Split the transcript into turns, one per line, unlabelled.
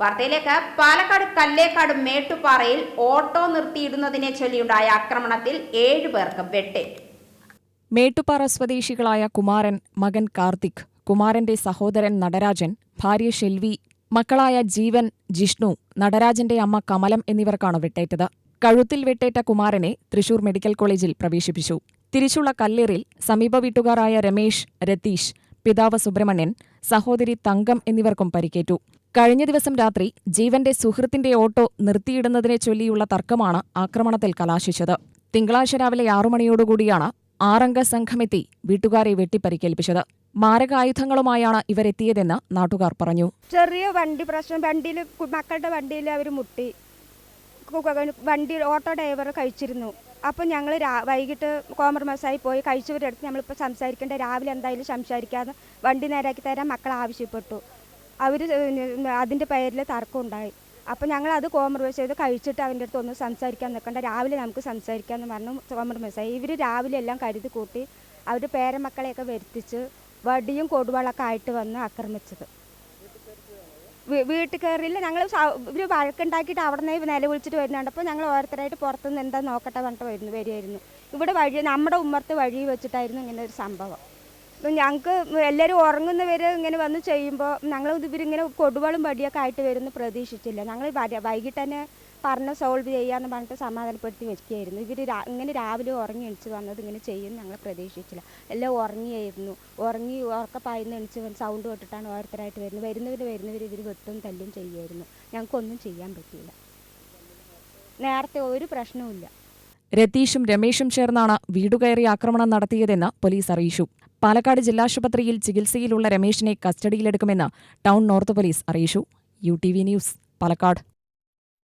വാർത്തയിലേക്ക്. പാലക്കാട് കല്ലേക്കാട് മേട്ടുപാറയിൽ ഓട്ടോ നിർത്തിയിടുന്നതിനെ ചൊല്ലിയുണ്ടായ ആക്രമണത്തിൽ ഏഴുപേർക്ക് വെട്ടേറ്റു
മേട്ടുപാറ സ്വദേശികളായ കുമാരൻ മകൻ കാർത്തിക് കുമാരന്റെ സഹോദരൻ നടരാജൻ ഭാര്യ ഷെൽവി മക്കളായ ജീവൻ ജിഷ്ണു നടരാജന്റെ അമ്മ കമലം എന്നിവർക്കാണ് വെട്ടേറ്റത്. കഴുത്തിൽ വെട്ടേറ്റ കുമാരനെ തൃശൂർ മെഡിക്കൽ കോളേജിൽ പ്രവേശിപ്പിച്ചു. തിരിച്ചുള്ള കല്ലേറിൽ സമീപ വീട്ടുകാരായ രമേശ് രതീഷ് പിതാവ് സുബ്രഹ്മണ്യൻ സഹോദരി തങ്കം എന്നിവർക്കും പരിക്കേറ്റു. കഴിഞ്ഞ ദിവസം രാത്രി ജീവന്റെ സുഹൃത്തിന്റെ ഓട്ടോ നിർത്തിയിടുന്നതിനെ ചൊല്ലിയുള്ള തർക്കമാണ് ആക്രമണത്തിൽ കലാശിച്ചത്. തിങ്കളാഴ്ച രാവിലെ ആറുമണിയോടുകൂടിയാണ് ആറംഗ സംഘമെത്തി വീട്ടുകാരെ വെട്ടിപ്പരിക്കേൽപ്പിച്ചത്. മാരകായുധങ്ങളുമായാണ് ഇവരെത്തിയതെന്ന് നാട്ടുകാർ പറഞ്ഞു.
ചെറിയ വണ്ടി പ്രശ്നം വണ്ടിയിൽ മക്കളുടെ വണ്ടിയിൽ അവർ മുട്ടി. വണ്ടി ഓട്ടോ ഡ്രൈവർ കഴിച്ചിരുന്നു. അപ്പം ഞങ്ങൾ വൈകിട്ട് കോംപ്രമൈസായി പോയി. കഴിച്ചവരുടെ അടുത്ത് നമ്മളിപ്പോൾ സംസാരിക്കേണ്ട രാവിലെ എന്തായാലും സംസാരിക്കാതെ വണ്ടി നേരാക്കി തരാൻ മക്കൾ ആവശ്യപ്പെട്ടു. അവർ അതിന്റെ പേരിൽ തർക്കം ഉണ്ടായി അപ്പോൾ ഞങ്ങൾ അത് കോംപ്രമൈസ് ചെയ്ത് കഴിച്ചിട്ട് അവന്റെ അടുത്ത് ഒന്ന് സംസാരിക്കാൻ നിൽക്കണ്ട. രാവിലെ നമുക്ക് സംസാരിക്കാമെന്ന് പറഞ്ഞു കോംപ്രമൈസായി ഇവർ രാവിലെ എല്ലാം കരുതി കൂട്ടി അവർ പേരമക്കളെയൊക്കെ വരുത്തിച്ച് വടിയും കൊടുവളൊക്കെ ആയിട്ട് വന്ന് ആക്രമിച്ചത്. വീട്ടിൽ കയറിയില്ല ഞങ്ങൾ ഇവർ വഴക്കുണ്ടാക്കിയിട്ട് അവിടെ നിന്ന് നിലവിളിച്ചിട്ട് വരുന്നുണ്ട്. അപ്പോൾ ഞങ്ങൾ ഓരോരുത്തരായിട്ട് പുറത്തുനിന്ന് എന്താ നോക്കട്ടെ പറഞ്ഞിട്ട് വരുന്നു വരികയായിരുന്നു. ഇവിടെ വഴി നമ്മുടെ ഉമ്മർത്ത് വഴി വെച്ചിട്ടായിരുന്നു ഇങ്ങനെ ഒരു സംഭവം. ഞങ്ങൾക്ക് എല്ലാവരും ഉറങ്ങുന്ന വരെ ഇങ്ങനെ വന്ന് ചെയ്യുമ്പോൾ ഞങ്ങൾ ഇവരിങ്ങനെ കൊടുവളും പടിയൊക്കെ ആയിട്ട് വരുന്ന പ്രതീക്ഷിച്ചില്ല. ഞങ്ങൾ വൈകിട്ട് തന്നെ പറഞ്ഞ് സോൾവ് ചെയ്യാന്ന് പറഞ്ഞിട്ട് സമാധാനപ്പെടുത്തി വെക്കുകയായിരുന്നു. ഇവർ ഇങ്ങനെ രാവിലെ ഉറങ്ങി എണിച്ച് വന്നത് ഇങ്ങനെ ചെയ്യും ഞങ്ങൾ പ്രതീക്ഷിച്ചില്ല. എല്ലാം ഉറങ്ങിയായിരുന്നു. ഉറങ്ങി ഉറക്കപ്പായിന്ന് എണിച്ച് സൗണ്ട് കേട്ടിട്ടാണ് ഓരോരുത്തരായിട്ട് വരുന്നത്. വരുന്നവർ വരുന്നവർ ഇവർ വെട്ടും തല്ലും ചെയ്യുമായിരുന്നു. ഞങ്ങൾക്കൊന്നും ചെയ്യാൻ പറ്റിയില്ല. നേരത്തെ ഒരു പ്രശ്നവുമില്ല.
രതീഷും രമേഷും ചേർന്നാണ് വീടുകയറി ആക്രമണം നടത്തിയതെന്ന് പോലീസ് അറിയിച്ചു. പാലക്കാട് ജില്ലാശുപത്രിയിൽ ചികിത്സയിലുള്ള രമേശിനെ കസ്റ്റഡിയിലെടുക്കുമെന്ന് ടൗൺ നോർത്ത് പോലീസ് അറിയിച്ചു. U T V news Palakkad.